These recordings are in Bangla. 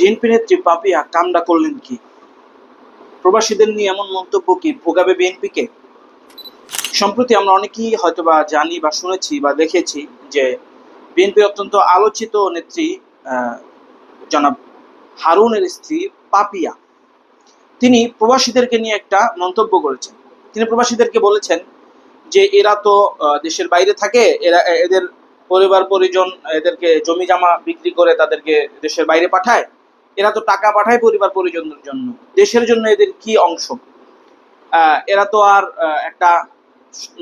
বিএনপি নেত্রী পাপিয়া কামডা করলেন কি? প্রবাসীদের নিয়ে এমন মন্তব্য কি ভোগাবে বিএনপিকে? সম্প্রতি আমরা অনেকেই হয়তোবা জানি বা শুনেছি বা দেখেছি যে বিএনপির অত্যন্ত আলোচিত নেত্রী জনাব হারুনের স্ত্রী পাপিয়া। তিনি প্রবাসীদেরকে নিয়ে একটা মন্তব্য করেছেন। তিনি প্রবাসীদেরকে বলেছেন যে এরা তো দেশের বাইরে থাকে, এরা, এদের পরিবার পরিজন এদেরকে জমি জামা বিক্রি করে তাদেরকে দেশের বাইরে পাঠায়। এরা তো টাকা পাঠায় পরিবার পরিজনের জন্য। দেশের জন্য এদের কি অংশ? এরা তো আর একটা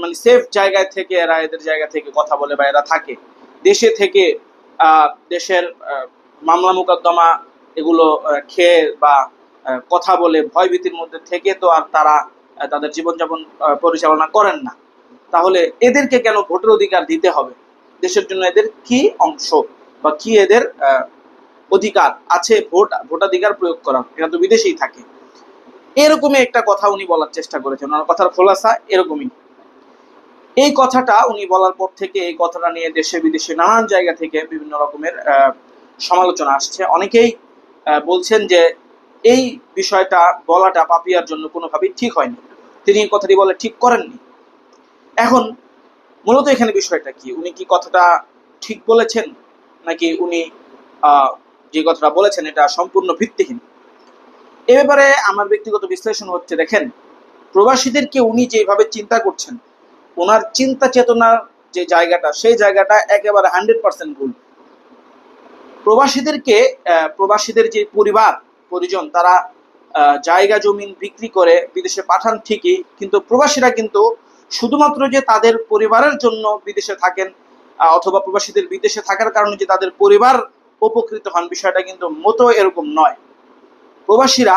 মানে সেফ জায়গায় থেকে এরা এদের জায়গা থেকে কথা বলে বা এরা থাকে। দেশে থেকে দেশের মামলা মোকদ্দমা এগুলো খেয়ে বা কথা বলে ভয়ভীতির মধ্যে থেকে তো আর তারা তাদের জীবনযাপন পরিচালনা করেন না। তাহলে এদেরকে কেন ভোটের অধিকার দিতে হবে? দেশের জন্য এদের কি অংশ বা কি এদের অধিকার আছে, ভোট, ভোটাধিকার প্রয়োগ করার এরা তো বিদেশেই থাকে। এরকমই একটা কথা উনি বলার চেষ্টা করেছেন। ওনার কথার খোলাসা এরকমই। এই কথাটা উনি বলার পর থেকে এই কথাটা নিয়ে দেশে বিদেশে নানান জায়গা থেকে বিভিন্ন রকমের সমালোচনা আসছে। অনেকেই বলছেন যে এই বিষয়টা বলাটা পাপিয়ার জন্য কোনোভাবেই ঠিক হয়নি। তিনি এই কথাটি বলে ঠিক করেননি। এখন মূলত এখানে বিষয়টা কি? উনি কি কথাটা ঠিক বলেছেন? নাকি উনি যে কথাটা বলেছেন, এটা সম্পূর্ণ ভিত্তিহীন। এ ব্যাপারে আমার ব্যক্তিগত বিশ্লেষণ হচ্ছে, দেখেন, প্রবাসীদেরকে উনি যেভাবে চিন্তা করছেন, ওনার চিন্তা চেতনার যে জায়গাটা, সেই জায়গাটা একেবারে হান্ড্রেড পার্সেন্ট ভুল। প্রবাসীদেরকে প্রবাসীদের যে পরিবার, পরিজন, তারা জায়গা জমিন বিক্রি করে বিদেশে পাঠান ঠিকই, কিন্তু প্রবাসীরা কিন্তু শুধুমাত্র যে তাদের পরিবারের জন্য বিদেশে থাকেন অথবা প্রবাসীদের বিদেশে থাকার কারণে যে তাদের পরিবার উপকৃত হন, বিষয়টা কিন্তু মতো এরকম নয়। প্রবাসীরা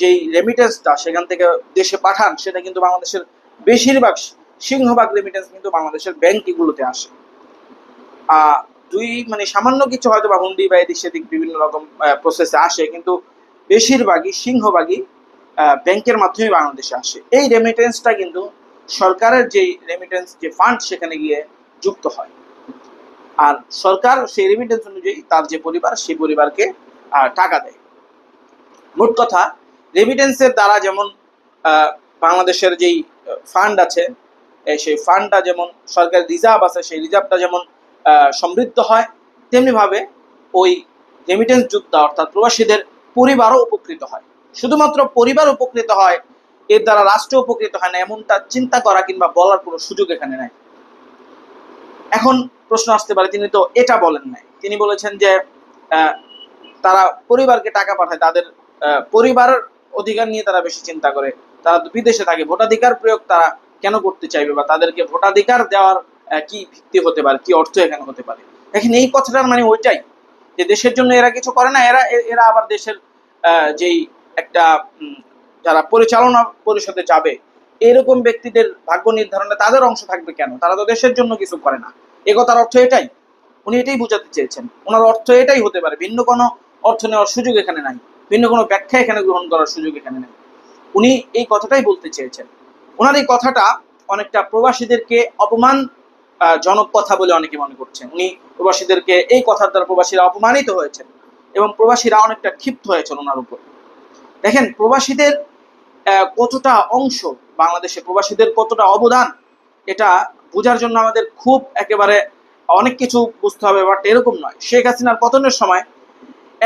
যেই রেমিটেন্সটা সেখান থেকে দেশে পাঠান, সেটা কিন্তু বাংলাদেশের বেশিরভাগ সিংহভাগ রেমিটেন্স কিন্তু বাংলাদেশের ব্যাংকগুলোতে আসে। দুই মানে সামান্য কিছু হয়তো বা হুন্ডি বা এদিক সেদিক বিভিন্ন রকম প্রসেসে আসে, কিন্তু বেশিরভাগই সিংহভাগই ব্যাংকের মাধ্যমে বাংলাদেশে আসে। এই রেমিটেন্সটা কিন্তু সরকারের যে রেমিটেন্স যে ফান্ড সেখানে গিয়ে যুক্ত হয়। আর সরকার সেই রেমিটেন্স অনুযায়ী তার যে পরিবার, সেই পরিবারকে টাকা দেয়। মোট কথা রেমিটেন্সের দ্বারা যেমন বাংলাদেশের যেই ফান্ড আছে সেই ফান্ডটা যেমন সরকারের রিজার্ভ আছে, সেই রিজার্ভটা যেমন সমৃদ্ধ হয় তেমনিভাবে ওই রেমিটেন্স যোদ্ধা অর্থাৎ প্রবাসীদের পরিবারও উপকৃত হয়। শুধুমাত্র পরিবার উপকৃত হয়, এর দ্বারা রাষ্ট্র উপকৃত হয় না, এমনটা চিন্তা করা কিংবা বলার কোনো সুযোগ এখানে নাই। এখন প্রশ্ন আসতে পারে তিনি তো এটা বলেন নাই। তিনি বলেছেন যে তারা পরিবারকে টাকা পাঠায় তাদের আহ, পরিবারের অধিকার নিয়ে তারা বেশি চিন্তা করে। তারা বিদেশে থাকে ভোটাধিকার প্রয়োগ তারা কেন করতে চাইবে বা তাদেরকে ভোটাধিকার দেওয়ার কি ভিত্তি হতে পারে কি অর্থ এখানে হতে পারে? এখন এই কথাটার মানে ওইটাই যে দেশের জন্য এরা কিছু করে না এরা এরা আবার দেশের যেই একটা যারা পরিচালনা পরিষদে যাবে এরকম ব্যক্তিদের ভাগ্য নির্ধারণে তাদের অংশ থাকবে কেন? তারা তো দেশের জন্য কিছু করে না। এ কথার অর্থ এটাই। উনি এটাই বোঝাতে চেয়েছেন। ওনার অর্থ এটাই হতে পারে, ভিন্ন কোনো অর্থ নেওয়ার সুযোগ এখানে নাই। ভিন্ন কোনো ব্যাখ্যা এখানে গ্রহণ করার সুযোগ এখানে নেই। উনি এই কথাটাই বলতে চেয়েছেন। ওনার এই কথাটা অনেকটা প্রবাসীদেরকে অপমান জনক কথা বলে অনেকে মনে করছেন। উনি প্রবাসীদেরকে এই কথার দ্বারা প্রবাসীরা অপমানিত হয়েছেন এবং প্রবাসীরা অনেকটা ক্ষিপ্ত হয়েছেন ওনার উপর। দেখেন, প্রবাসীদের কতটা অংশ বাংলাদেশে প্রবাসীদের কতটা অবদান, এটা বোঝার জন্য আমাদের খুব একেবারে অনেক কিছু বুঝতে হবে বাট এরকম নয়। শেখ হাসিনার পতনের সময়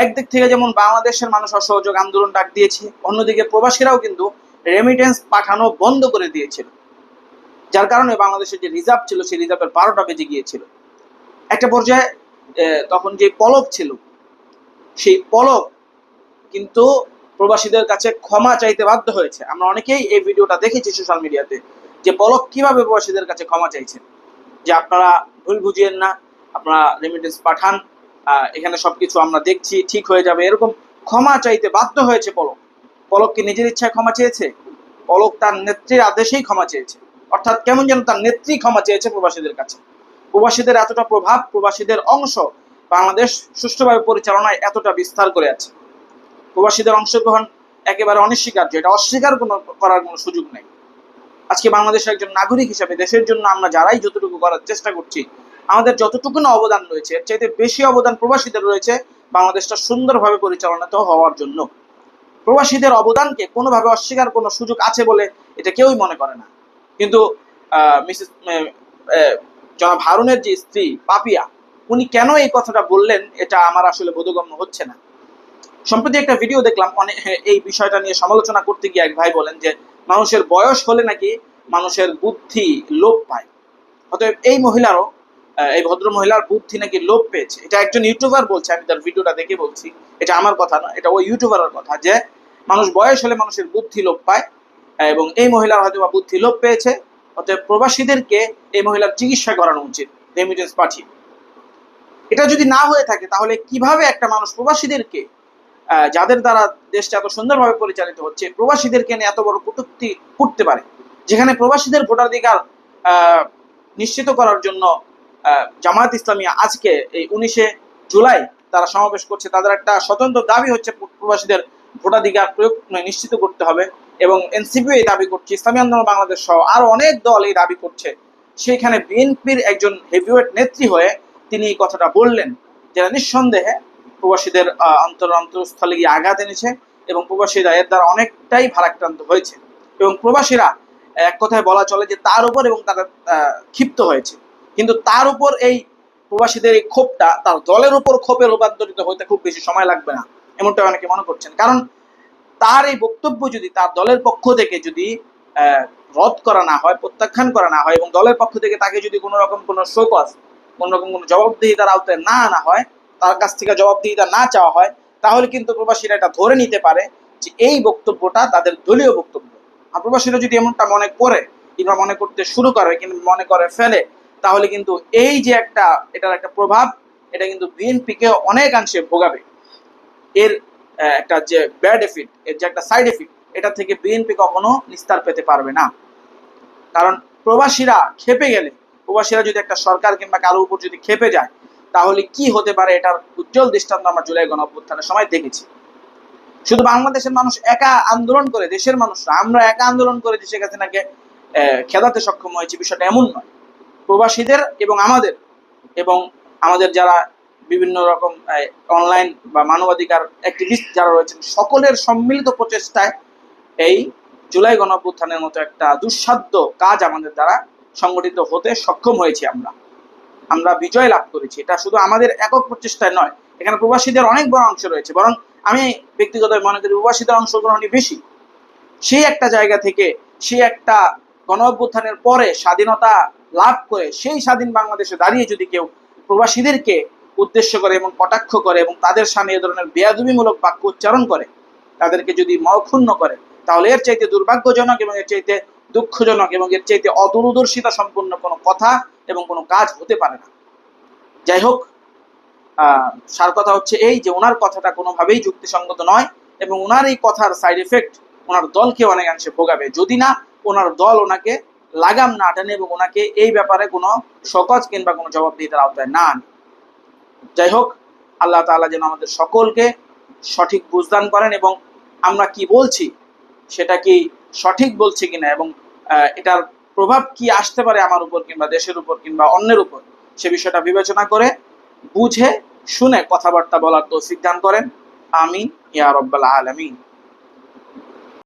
একদিক থেকে যেমন বাংলাদেশের মানুষ অসহযোগ আন্দোলন ডাক দিয়েছে, অন্যদিকে প্রবাসীরাও কিন্তু রেমিটেন্স পাঠানো বন্ধ করে দিয়েছিল। যার কারণে বাংলাদেশের যে রিজার্ভ ছিল, সেই রিজার্ভের বারোটা বেজে গিয়েছিল। একটা পর্যায়ে তখন যে পলক ছিল, সেই পলক কিন্তু প্রবাসীদের কাছে ক্ষমা চাইতে বাধ্য হয়েছে। আমরা অনেকেই এই ভিডিওটা দেখেছি সোশ্যাল মিডিয়াতে যে পলক কীভাবে প্রবাসীদের কাছে ক্ষমা চাইছেন। যে আপনারা ভুল বুঝিয়েন না, আপনারা রেমিটেন্স পাঠান এখানে সবকিছু আমরা দেখছি, ঠিক হয়ে যাবে, এরকম ক্ষমা চাইতে বাধ্য হয়েছে পলক পলক কি নিজের ইচ্ছায় ক্ষমা চেয়েছে? পলক তার নেত্রীর আদেশেই ক্ষমা চেয়েছে। অর্থাৎ কেমন যেন তার নেত্রী ক্ষমা চেয়েছে প্রবাসীদের কাছে। প্রবাসীদের এতটা প্রভাব, প্রবাসীদের অংশ বাংলাদেশ সুষ্ঠুভাবে পরিচালনায় এতটা বিস্তার করে আছে। প্রবাসীদের অংশগ্রহণ একেবারে অনস্বীকার্য। এটা অস্বীকার কোনো করার কোনো সুযোগ নেই। আজকে বাংলাদেশের একজন নাগরিক হিসাবে দেশের জন্য আমরা যারাই যতটুকু করার চেষ্টা করছি, আমাদের যতটুকু না অবদান রয়েছে, এর চাইতে বেশি অবদান প্রবাসীদের রয়েছে, বাংলাদেশটা সুন্দরভাবে পরিচালনা হওয়ার জন্য। প্রবাসীদের অবদানকে কোনোভাবে অস্বীকার কোনো সুযোগ আছে বলে এটা কেউই মনে করে না। কিন্তু মিসেস জনাব হারুনের যে স্ত্রী পাপিয়া, উনি কেন এই কথাটা বললেন, এটা আমার আসলে বোধগম্য হচ্ছে না। সম্প্রতি একটা ভিডিও দেখলাম অনেক এই বিষয়টা নিয়ে সমালোচনা করতে গিয়ে এক ভাই বলেন যে, মানুষের বয়স হলে নাকি মানুষের বুদ্ধি লোপ পায়। অতএব এই মহিলারও এই ভদ্র মহিলার বুদ্ধি নাকি লোপ পেয়েছে। এটা একজন ইউটিউবার বলছে, আমি তার ভিডিওটা দেখে বলছি। এটা আমার কথা না এটা ওই ইউটিউবারের কথা যে, মানুষ বয়স হলে মানুষের বুদ্ধি লোপ পায় এবং এই মহিলার হয়তো বা বুদ্ধি লোপ পেয়েছে। অতএব প্রবাসীদেরকে এই মহিলার চিকিৎসা করানো উচিত রেমিটেন্স পাঠিয়ে। এটা যদি না হয়ে থাকে, তাহলে কীভাবে একটা মানুষ প্রবাসীদেরকে যাদের দ্বারা দেশটা এত সুন্দরভাবে পরিচালিত হচ্ছে, প্রবাসীদেরকে নিয়ে এত বড় কটূক্তি করতে পারে, যেখানে প্রবাসীদের ভোটাধিকার নিশ্চিত করার জন্য জামায়াত ইসলামী আজকে এই উনিশে জুলাই তারা সমাবেশ করছে, তাদের একটা স্বতন্ত্র দাবি হচ্ছে প্রবাসীদের ভোটাধিকার প্রয়োগ নিশ্চিত করতে হবে এবং এনসিপি এই দাবি করছে, ইসলামী আন্দোলন বাংলাদেশ সহ আরও অনেক দল এই দাবি করছে। সেখানে বিএনপির একজন হেভিওয়েট নেত্রী হয়ে তিনি এই কথাটা বললেন, যেটা নিঃসন্দেহে প্রবাসীদের অন্তর গিয়ে আঘাত এনেছে এবং প্রবাসীরা এর দ্বারা অনেকটাই ভারাক্রান্ত হয়েছে। এবং প্রবাসীরা এক কথায় বলা চলে যে তার উপর এবং তারা ক্ষিপ্ত হয়েছে। কিন্তু তার উপর এই প্রবাসীদের এই ক্ষোভটা, তার দলের উপর ক্ষোভে রূপান্তরিত হতে খুব বেশি সময় লাগবে না এমনটা অনেকে মনে করছেন। কারণ তার এই বক্তব্য যদি তার দলের পক্ষ থেকে যদি রদ করা না হয়, প্রত্যাখ্যান করা না হয় এবং দলের পক্ষ থেকে তাকে যদি কোনো রকম কোনো শোকস কোনো রকম কোনো জবাবদিহিতার আওতায় না আনা হয় তার কাছ থেকে জবাবদিহিতা না চাওয়া হয়, তাহলে কিন্তু প্রবাসীরা এটা ধরে নিতে পারে যে এই বক্তব্যটা তাদের দলীয় বক্তব্য। আর প্রবাসীরা যদি এমনটা মনে করে কিংবা মনে করতে শুরু করে কিংবা মনে করে ফেলে, তাহলে কিন্তু এই যে একটা, এটার একটা প্রভাব, এটা কিন্তু বিএনপিকে অনেকাংশে ভোগাবে। এর একটা যে ব্যাড এফিট এর যে একটা সাইড এফিট এটা থেকে বিএনপি কখনো নিস্তার পেতে পারবে না। কারণ প্রবাসীরা খেপে গেলে, প্রবাসীরা যদি একটা সরকার কিংবা কারও উপর যদি খেপে যায় তাহলে কি হতে পারে এটার উজ্জ্বল দৃষ্টান্ত আমরা জুলাই গণ অভ্যুত্থানের সময় দেখেছি। শুধু বাংলাদেশের মানুষ একা আন্দোলন করে, দেশের মানুষরা, আমরা একা আন্দোলন করে দেশের কাছে নাকি খেদাতে সক্ষম হয়েছি, বিষয়টা এমন নয়। প্রবাসীদের এবং আমাদের এবং আমাদের যারা বিভিন্ন রকম অনলাইন বা মানবাধিকার অ্যাক্টিভিস্ট যারা রয়েছেন, সকলের সম্মিলিত প্রচেষ্টায় এই জুলাই গণঅভ্যুত্থানের মতো একটা দুঃসাধ্য কাজ আমাদের দ্বারা সংগঠিত হতে সক্ষম হয়েছি আমরা। আমরা বিজয় লাভ করেছি। এটা শুধু আমাদের একক প্রচেষ্টায় নয়, এখানে প্রবাসীদের অনেক বড় অংশ রয়েছে। বরং আমি ব্যক্তিগত মনে করি প্রবাসীদের অংশগ্রহণই বেশি। সেই একটা জায়গা থেকে সেই একটা গণ অভ্যুত্থানের পরে স্বাধীনতা লাভ করে সেই স্বাধীন বাংলাদেশে দাঁড়িয়ে যদি কেউ প্রবাসীদেরকে উদ্দেশ্য করে এবং কটাক্ষ করে এবং তাদের সামনে এ ধরনের বেয়াদবিমূলক বাক্য উচ্চারণ করে, তাদেরকে যদি মক্ষুণ্ণ করে, তাহলে এর চাইতে দুর্ভাগ্যজনক এবং এর চাইতে দুঃখজনক এবং এর চাইতে অদূরদর্শিতা সম্পন্ন কোনো কথা এবং কোনো কাজ হতে পারে না। যাই হোক সার কথা হচ্ছে এই যে ওনার কথাটা কোনোভাবেই যুক্তিসঙ্গত নয় এবং ওনার এই কথার সাইড এফেক্ট ওনার দলকে অনেকাংশে ভোগাবে। যদি না, ওনার দল ওনাকে লাগাম না টানে এবং ওনাকে এই ব্যাপারে কোনো সকজ কিংবা কোনো জবাবদিহিতার আওতায় না আনে। যাই হোক আল্লাহ তাআলা যেন আমাদের সকলকে সঠিক বুঝদান করেন এবং আমরা কি বলছি, সেটা কি সঠিক বলছি কিনা এবং এটার প্রভাব কি আসতে পারে আমার উপর কিংবা দেশের উপর কিংবা অন্যের উপর? সে বিষয়টা বিবেচনা করে, বুঝে, শুনে কথাবার্তা বলার তো সিদ্ধান্ত করেন। আমিন, ইয়া রব্বাল আলামিন।